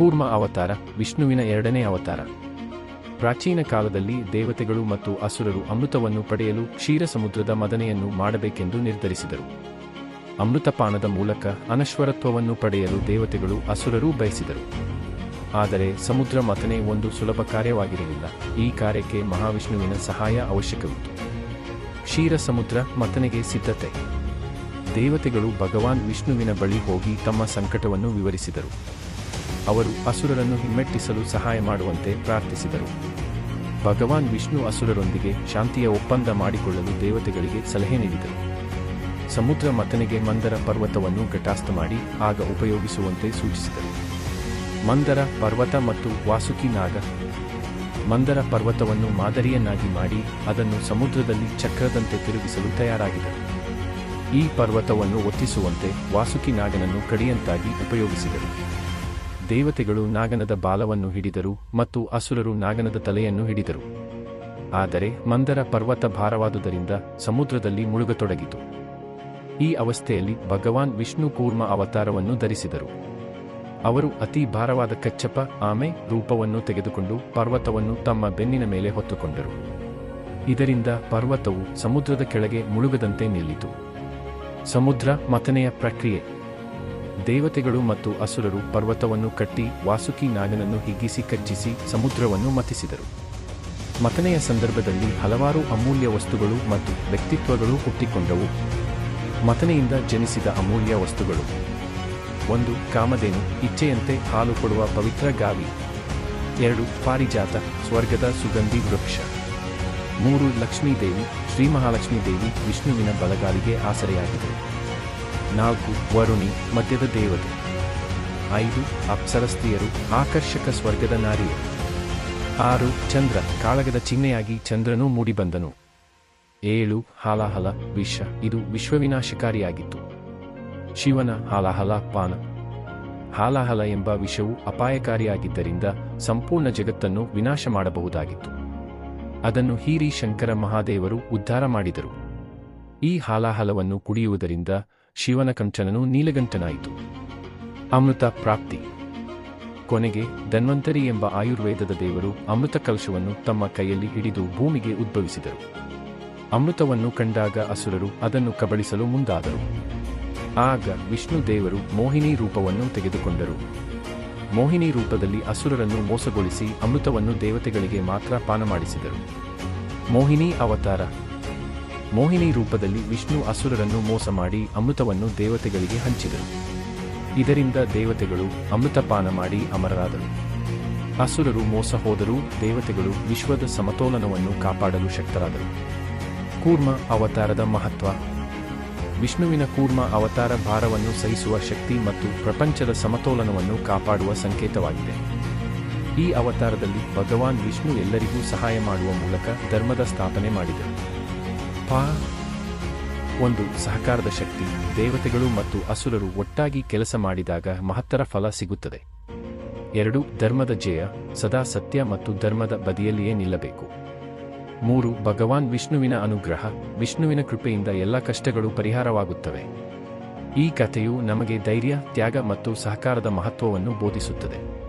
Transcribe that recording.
ಕೂರ್ಮ ಅವತಾರ, ವಿಷ್ಣುವಿನ ಎರಡನೇ ಅವತಾರ. ಪ್ರಾಚೀನ ಕಾಲದಲ್ಲಿ ದೇವತೆಗಳು ಮತ್ತು ಅಸುರರು ಅಮೃತವನ್ನು ಪಡೆಯಲು ಕ್ಷೀರ ಸಮುದ್ರದ ಮದನೆಯನ್ನು ಮಾಡಬೇಕೆಂದು ನಿರ್ಧರಿಸಿದರು. ಅಮೃತಪಾನದ ಮೂಲಕ ಅನಶ್ವರತ್ವವನ್ನು ಪಡೆಯಲು ದೇವತೆಗಳು ಅಸುರರೂ ಬಯಸಿದರು. ಆದರೆ ಸಮುದ್ರ ಮಥನೆ ಒಂದು ಸುಲಭ ಕಾರ್ಯವಾಗಿರಲಿಲ್ಲ. ಈ ಕಾರ್ಯಕ್ಕೆ ಮಹಾವಿಷ್ಣುವಿನ ಸಹಾಯ ಅವಶ್ಯಕವಿತ್ತು. ಕ್ಷೀರ ಸಮುದ್ರ ಮಥನೆಗೆ ಸಿದ್ಧತೆ. ದೇವತೆಗಳು ಭಗವಾನ್ ವಿಷ್ಣುವಿನ ಬಳಿ ಹೋಗಿ ತಮ್ಮ ಸಂಕಟವನ್ನು ವಿವರಿಸಿದರು. ಅವರು ಅಸುರರನ್ನು ಹಿಮ್ಮೆಟ್ಟಿಸಲು ಸಹಾಯ ಮಾಡುವಂತೆ ಪ್ರಾರ್ಥಿಸಿದರು. ಭಗವಾನ್ ವಿಷ್ಣು ಅಸುರರೊಂದಿಗೆ ಶಾಂತಿಯ ಒಪ್ಪಂದ ಮಾಡಿಕೊಳ್ಳಲು ದೇವತೆಗಳಿಗೆ ಸಲಹೆ ನೀಡಿದರು. ಸಮುದ್ರ ಮತನಿಗೆ ಮಂದರ ಪರ್ವತವನ್ನು ಘಟಾಸ್ಥ ಮಾಡಿ ಆಗ ಉಪಯೋಗಿಸುವಂತೆ ಸೂಚಿಸಿದರು. ಮಂದರ ಪರ್ವತ ಮತ್ತು ವಾಸುಕಿ ನಾಗ. ಮಂದರ ಪರ್ವತವನ್ನು ಮಾದರಿಯನ್ನಾಗಿ ಮಾಡಿ ಅದನ್ನು ಸಮುದ್ರದಲ್ಲಿ ಚಕ್ರದಂತೆ ತಿರುಗಿಸಲು ತಯಾರಾಗಿದರು. ಈ ಪರ್ವತವನ್ನು ಒತ್ತಿಸುವಂತೆ ವಾಸುಕಿ ನಾಗನನ್ನು ಕಡಿಯಂತಾಗಿ ಉಪಯೋಗಿಸಿದರು. ದೇವತೆಗಳು ನಾಗನದ ಬಾಲವನ್ನು ಹಿಡಿದರು ಮತ್ತು ಅಸುರರು ನಾಗನದ ತಲೆಯನ್ನು ಹಿಡಿದರು. ಆದರೆ ಮಂದರ ಪರ್ವತ ಭಾರವಾದುದರಿಂದ ಸಮುದ್ರದಲ್ಲಿ ಮುಳುಗತೊಡಗಿತು. ಈ ಅವಸ್ಥೆಯಲ್ಲಿ ಭಗವಾನ್ ವಿಷ್ಣು ಕೂರ್ಮ ಅವತಾರವನ್ನು ಧರಿಸಿದರು. ಅವರು ಅತಿ ಭಾರವಾದ ಕಚ್ಚಪ, ಆಮೆ ರೂಪವನ್ನು ತೆಗೆದುಕೊಂಡು ಪರ್ವತವನ್ನು ತಮ್ಮ ಬೆನ್ನಿನ ಮೇಲೆ ಹೊತ್ತುಕೊಂಡರು. ಇದರಿಂದ ಪರ್ವತವು ಸಮುದ್ರದ ಕೆಳಗೆ ಮುಳುಗದಂತೆ ನಿಲ್ಲಿತು. ಸಮುದ್ರ ಮತನೆಯ ಪ್ರಕ್ರಿಯೆ. ದೇವತೆಗಳು ಮತ್ತು ಅಸುರರು ಪರ್ವತವನ್ನು ಕಟ್ಟಿ ವಾಸುಕಿ ನಾಗನನ್ನು ಹಿಗ್ಗಿಸಿ ಕಚ್ಚಿಸಿ ಸಮುದ್ರವನ್ನು ಮತಿಸಿದರು. ಮತನೆಯ ಸಂದರ್ಭದಲ್ಲಿ ಹಲವಾರು ಅಮೂಲ್ಯ ವಸ್ತುಗಳು ಮತ್ತು ವ್ಯಕ್ತಿತ್ವಗಳು ಹುಟ್ಟಿಕೊಂಡವು. ಮತನೆಯಿಂದ ಜನಿಸಿದ ಅಮೂಲ್ಯ ವಸ್ತುಗಳು. ಒಂದು, ಕಾಮಧೇನು, ಇಚ್ಛೆಯಂತೆ ಹಾಲು ಕೊಡುವ ಪವಿತ್ರ ಗಾವಿ. ಎರಡು, ಪಾರಿಜಾತ, ಸ್ವರ್ಗದ ಸುಗಂಧಿ ವೃಕ್ಷ. ಮೂರು, ಲಕ್ಷ್ಮೀದೇವಿ ಶ್ರೀ ಮಹಾಲಕ್ಷ್ಮೀ ದೇವಿ ವಿಷ್ಣುವಿನ ಬಲಗಾಲಿಗೆ ಆಸರೆಯಾಗಿದ್ದರು. ನಾಲ್ಕು ವರುಣಿ ಮದ್ಯದ ದೇವತೆ. ಐದು ಅಪ್ಸರಸ್ತಿಯರು ಆಕರ್ಷಕ ಸ್ವರ್ಗದ ನಾರಿಯರು. ಆರು ಚಂದ್ರ ಕಾಳಗದ ಚಿಹ್ನೆಯಾಗಿ ಚಂದ್ರನು ಮೂಡಿಬಂದನು. ಏಳು ಹಾಲಾಹಲ ವಿಷ, ಇದು ವಿಶ್ವವಿನಾಶಕಾರಿಯಾಗಿತ್ತು. ಶಿವನ ಹಾಲಾಹಲ ಪಾನ. ಹಾಲಾಹಲ ಎಂಬ ವಿಷವು ಅಪಾಯಕಾರಿಯಾಗಿದ್ದರಿಂದ ಸಂಪೂರ್ಣ ಜಗತ್ತನ್ನು ವಿನಾಶ ಮಾಡಬಹುದಾಗಿತ್ತು. ಅದನ್ನು ಹೀರಿ ಶಂಕರ ಮಹಾದೇವರು ಉದ್ಧಾರ ಮಾಡಿದರು. ಈ ಹಾಲಾಹಲವನ್ನು ಕುಡಿಯುವುದರಿಂದ ಶಿವನ ಕಂಚನನು ನೀಲಗಂಟನಾಯಿತು ಅಮೃತ ಪ್ರಾಪ್ತಿ. ಕೊನೆಗೆ ಧನ್ವಂತರಿ ಎಂಬ ಆಯುರ್ವೇದದ ದೇವರು ಅಮೃತ ಕಲಶವನ್ನು ತಮ್ಮ ಕೈಯಲ್ಲಿ ಹಿಡಿದು ಭೂಮಿಗೆ ಉದ್ಭವಿಸಿದರು. ಅಮೃತವನ್ನು ಕಂಡಾಗ ಅಸುರರು ಅದನ್ನು ಕಬಳಿಸಲು ಮುಂದಾದರು. ಆಗ ವಿಷ್ಣು ದೇವರು ಮೋಹಿನಿ ರೂಪವನ್ನು ತೆಗೆದುಕೊಂಡರು. ಮೋಹಿನಿ ರೂಪದಲ್ಲಿ ಅಸುರರನ್ನು ಮೋಸಗೊಳಿಸಿ ಅಮೃತವನ್ನು ದೇವತೆಗಳಿಗೆ ಮಾತ್ರ ಪಾನ ಮಾಡಿಸಿದರು ಮೋಹಿನಿ ಅವತಾರ. ಮೋಹಿನಿ ರೂಪದಲ್ಲಿ ವಿಷ್ಣು ಅಸುರರನ್ನು ಮೋಸ ಮಾಡಿ ಅಮೃತವನ್ನು ದೇವತೆಗಳಿಗೆ ಹಂಚಿದರು. ಇದರಿಂದ ದೇವತೆಗಳು ಅಮೃತಪಾನ ಮಾಡಿ ಅಮರರಾದರು. ಅಸುರರು ಮೋಸ ಹೋದರೂ ದೇವತೆಗಳು ವಿಶ್ವದ ಸಮತೋಲನವನ್ನು ಕಾಪಾಡಲು ಶಕ್ತರಾದರು. ಕೂರ್ಮ ಅವತಾರದ ಮಹತ್ವ. ವಿಷ್ಣುವಿನ ಕೂರ್ಮ ಅವತಾರ ಭಾರವನ್ನು ಸಹಿಸುವ ಶಕ್ತಿ ಮತ್ತು ಪ್ರಪಂಚದ ಸಮತೋಲನವನ್ನು ಕಾಪಾಡುವ ಸಂಕೇತವಾಗಿದೆ. ಈ ಅವತಾರದಲ್ಲಿ ಭಗವಾನ್ ವಿಷ್ಣು ಎಲ್ಲರಿಗೂ ಸಹಾಯ ಮಾಡುವ ಮೂಲಕ ಧರ್ಮದ ಸ್ಥಾಪನೆ ಮಾಡಿದರು. ಒಂದು ಸಹಕಾರದ ಶಕ್ತಿ, ದೇವತೆಗಳು ಮತ್ತು ಅಸುರರು ಒಟ್ಟಾಗಿ ಕೆಲಸ ಮಾಡಿದಾಗ ಮಹತ್ತರ ಫಲ ಸಿಗುತ್ತದೆ. ಎರಡು, ಧರ್ಮದ ಜಯ, ಸದಾ ಸತ್ಯ ಮತ್ತು ಧರ್ಮದ ಬದಿಯಲ್ಲಿಯೇ ನಿಲ್ಲಬೇಕು. ಮೂರು, ಭಗವಾನ್ ವಿಷ್ಣುವಿನ ಅನುಗ್ರಹ, ವಿಷ್ಣುವಿನ ಕೃಪೆಯಿಂದ ಎಲ್ಲ ಕಷ್ಟಗಳು ಪರಿಹಾರವಾಗುತ್ತವೆ. ಈ ಕಥೆಯು ನಮಗೆ ಧೈರ್ಯ, ತ್ಯಾಗ ಮತ್ತು ಸಹಕಾರದ ಮಹತ್ವವನ್ನು ಬೋಧಿಸುತ್ತದೆ.